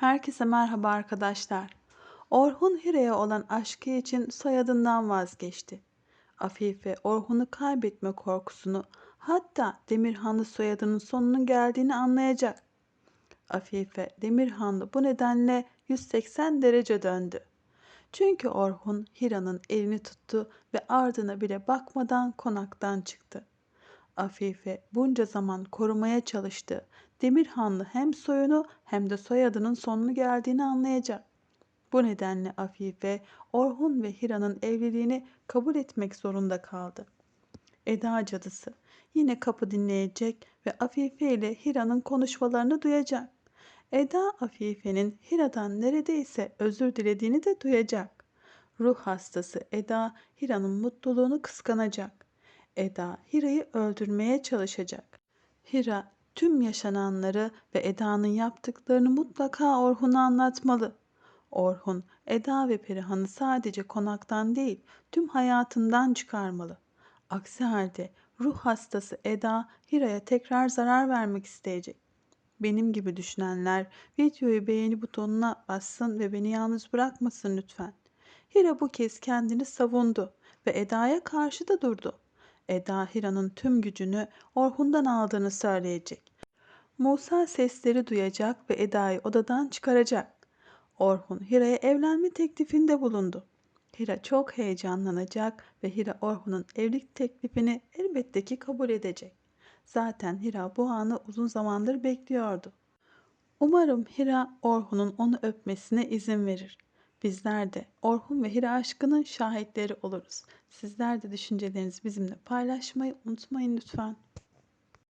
Herkese merhaba arkadaşlar. Orhun Hira'ya olan aşkı için soyadından vazgeçti. Afife Orhun'u kaybetme korkusunu hatta Demirhanlı soyadının sonunun geldiğini anlayacak. Afife Demirhanlı bu nedenle 180 derece döndü. Çünkü Orhun Hira'nın elini tuttu ve ardına bile bakmadan konaktan çıktı. Afife bunca zaman korumaya çalıştı. Demirhanlı hem soyunu hem de soyadının sonunu geldiğini anlayacak. Bu nedenle Afife, Orhun ve Hira'nın evliliğini kabul etmek zorunda kaldı. Eda cadısı yine kapı dinleyecek ve Afife ile Hira'nın konuşmalarını duyacak. Eda Afife'nin Hira'dan neredeyse özür dilediğini de duyacak. Ruh hastası Eda Hira'nın mutluluğunu kıskanacak. Eda Hira'yı öldürmeye çalışacak. Hira tüm yaşananları ve Eda'nın yaptıklarını mutlaka Orhun'a anlatmalı. Orhun, Eda ve Perihan'ı sadece konaktan değil, tüm hayatından çıkarmalı. Aksi halde ruh hastası Eda Hira'ya tekrar zarar vermek isteyecek. Benim gibi düşünenler videoyu beğeni butonuna bassın ve beni yalnız bırakmasın lütfen. Hira bu kez kendini savundu ve Eda'ya karşı da durdu. Eda Hira'nın tüm gücünü Orhun'dan aldığını söyleyecek. Musa sesleri duyacak ve Eda'yı odadan çıkaracak. Orhun Hira'ya evlenme teklifinde bulundu. Hira çok heyecanlanacak ve Hira Orhun'un evlilik teklifini elbette ki kabul edecek. Zaten Hira bu anı uzun zamandır bekliyordu. Umarım Hira Orhun'un onu öpmesine izin verir. Bizler de Orhun ve Hira aşkının şahitleri oluruz. Sizler de düşüncelerinizi bizimle paylaşmayı unutmayın lütfen.